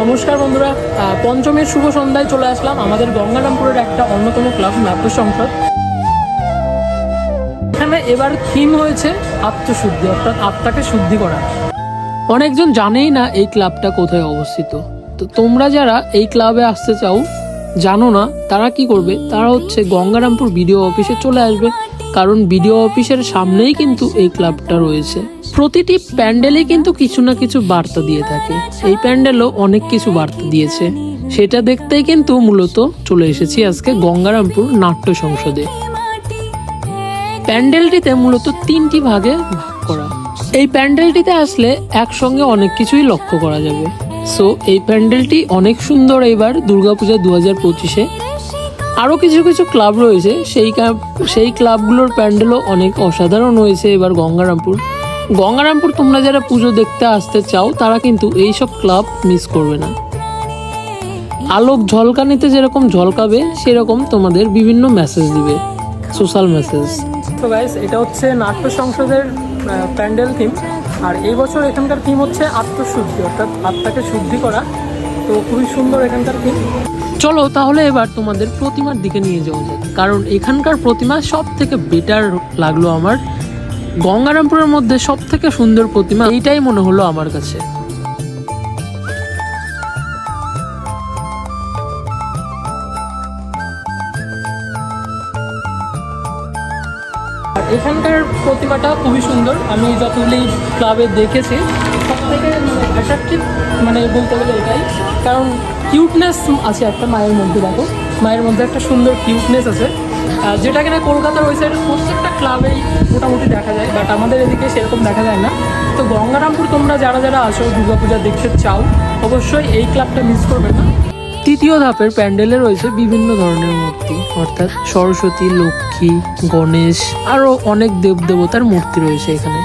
নমস্কার বন্ধুরা। পঞ্চমীর শুভ সন্ধ্যায় চলে আসলাম আমাদের গঙ্গারামপুরের একটা অন্যতম ক্লাব নাট্য সংসদ। এখানে এবার থিম হয়েছে আত্মশুদ্ধি, অর্থাৎ আত্মাকে শুদ্ধি করা। অনেকজন জানেই না এই ক্লাবটা কোথায় অবস্থিত। তো তোমরা যারা এই ক্লাবে আসতে চাও, জানো না তারা কি করবে? তারা হচ্ছে গঙ্গারামপুর বিডিও অফিসে চলে আসবে। কারণ বিডিও অফিসের সামনেই কিন্তু এই ক্লাবটা রয়েছে। প্রতিটি প্যান্ডেলে কিন্তু কিছু না কিছু বার্তা দিয়ে থাকে। এই প্যান্ডেলও অনেক কিছু বার্তা দিয়েছে। সেটা দেখতেই কিন্তু মূলত চলে এসেছি আজকে গঙ্গারামপুর নাট্য সংসদে। প্যান্ডেলটিতে মূলত তিনটি ভাগে ভাগ করা। এই প্যান্ডেলটিতে আসলে একসঙ্গে অনেক কিছুই লক্ষ্য করা যাবে। সো এই প্যান্ডেলটি অনেক সুন্দর এবার দুর্গাপূজা দু হাজার পঁচিশে আরও কিছু কিছু ক্লাব রয়েছে। সেই সেই ক্লাবগুলোর প্যান্ডেলও অনেক অসাধারণ হয়েছে এবার গঙ্গারামপুর। গঙ্গারামপুর তোমরা যারা পুজো দেখতে আসতে চাও, তারা কিন্তু এইসব ক্লাব মিস করবে না। আলোক ঝলকানিতে যেরকম ঝলকাবে, সেরকম তোমাদের বিভিন্ন মেসেজ দিবে। সোশ্যাল মেসেজ তো গাইস এটা হচ্ছে নাট্য সংসদের প্যান্ডেল থিম আর এই বছর এখানকার থিম হচ্ছে আত্মশুদ্ধি, অর্থাৎ আত্মাকে শুদ্ধি করা। তো খুবই সুন্দর এখানকার থিম চলো তাহলে এবার তোমাদের প্রতিমার দিকে নিয়ে যাওয়া যাক। কারণ এখানকার প্রতিমা সব থেকে বেটার লাগল আমার। গঙ্গারামপুরের মধ্যে সব থেকে সুন্দর প্রতিমা এইটাই মনে হলো আমার কাছে। এখানকার প্রতিমাটা খুবই সুন্দর। আমি যতগুলি ক্লাবে দেখেছি থেকে অ্যাট্রাকটিভ মানে বলতে গেলে এটাই। কারণ কিউটনেস আছে একটা মায়ের মধ্যে, দেখো। মায়ের মধ্যে একটা সুন্দর কিউটনেস আছে। যেটা কিনা কলকাতার ওই সাইডের প্রত্যেকটা ক্লাবেই মোটামুটি দেখা যায় বাট আমাদের এদিকে সেরকম দেখা যায় না। তো গঙ্গারামপুর তোমরা যারা যারা আসো দুর্গাপূজা দেখতে চাও, অবশ্যই এই ক্লাবটা মিস করবে না। তৃতীয় ধাপের প্যান্ডেলে রয়েছে বিভিন্ন ধরনের মূর্তি, অর্থাৎ সরস্বতী, লক্ষ্মী, গণেশ আরও অনেক দেব দেবতার মূর্তি রয়েছে এখানে।